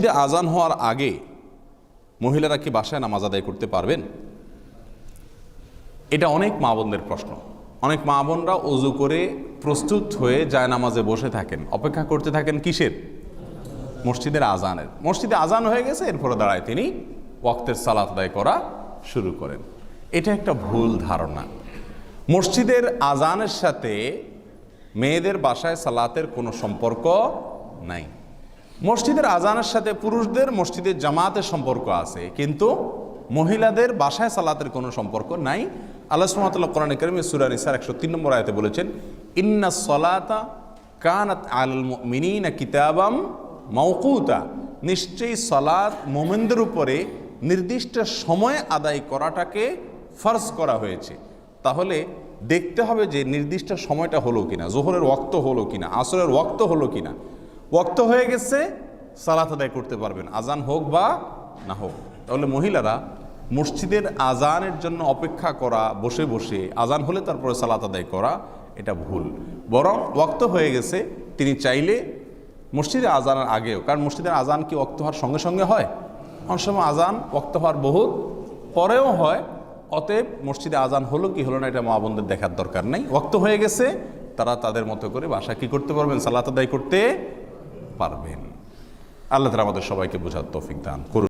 ঈদে আজান হওয়ার আগে মহিলারা কি বাসায় নামাজ আদায় করতে পারবেন? এটা অনেক মা বোনদের প্রশ্ন। অনেক মা বোনরা অজু করে প্রস্তুত হয়ে যায় নামাজে বসে থাকেন। অপেক্ষা করতে থাকেন কিসের? মসজিদের আজানের। মসজিদে আজান হয়ে গেছে, এরপরে দাঁড়ায় তিনি ওয়াক্তের সালাত আদায় করা শুরু করেন। এটা একটা ভুল ধারণা। মসজিদের আজানের সাথে মেয়েদের বাসায় সালাতের কোনো সম্পর্ক নাই। মসজিদের আজানের সাথে পুরুষদের মসজিদের জামাতের সম্পর্ক আছে, কিন্তু মহিলাদের বাসায় সালাতের কোনো সম্পর্ক নাই। আল্লাহ সুমতুল্লাহ কোরআন করিম সুরা নিসার একশো তিন নম্বর আয়তে বলেছেন, ইন্না সলাতা কানাত আল মিনিনা কিতাবাম মৌকুতা নিশ্চয়ই সলাৎ মোমেনদের উপরে নির্দিষ্ট সময় আদায় করাটাকে ফরজ করা হয়েছে। তাহলে দেখতে হবে যে নির্দিষ্ট সময়টা হলো কিনা, জোহরের ওক্ত হলো কিনা, আসরের ওক্ত হলো কিনা। ওক্ত হয়ে গেছে, সালাত আদায় করতে পারবেন। আজান হোক বা না হোক। তাহলে মহিলারা মসজিদের আজানের জন্য অপেক্ষা করা, বসে বসে আজান হলে তারপরে সালাত আদায় করা, এটা ভুল। বরং ওক্ত হয়ে গেছে, তিনি চাইলে মসজিদে আজানের আগেও, কারণ মসজিদের আজান কি ওক্ত হওয়ার সঙ্গে সঙ্গে হয়? অনেক সময় আজান ওক্ত হওয়ার বহুত পরেও হয়, অতএব মসজিদে আজান হলো কি হলো না, এটা মা বোনদের দেখার দরকার নেই। ওক্ত হয়ে গেছে, তারা তাদের মতো করে বাসা কি করতে পারবেন? সালাত আদায় করতে পারবেন। আল্লাহ তালা আমাদের সবাইকে বোঝার তৌফিক দান করুন।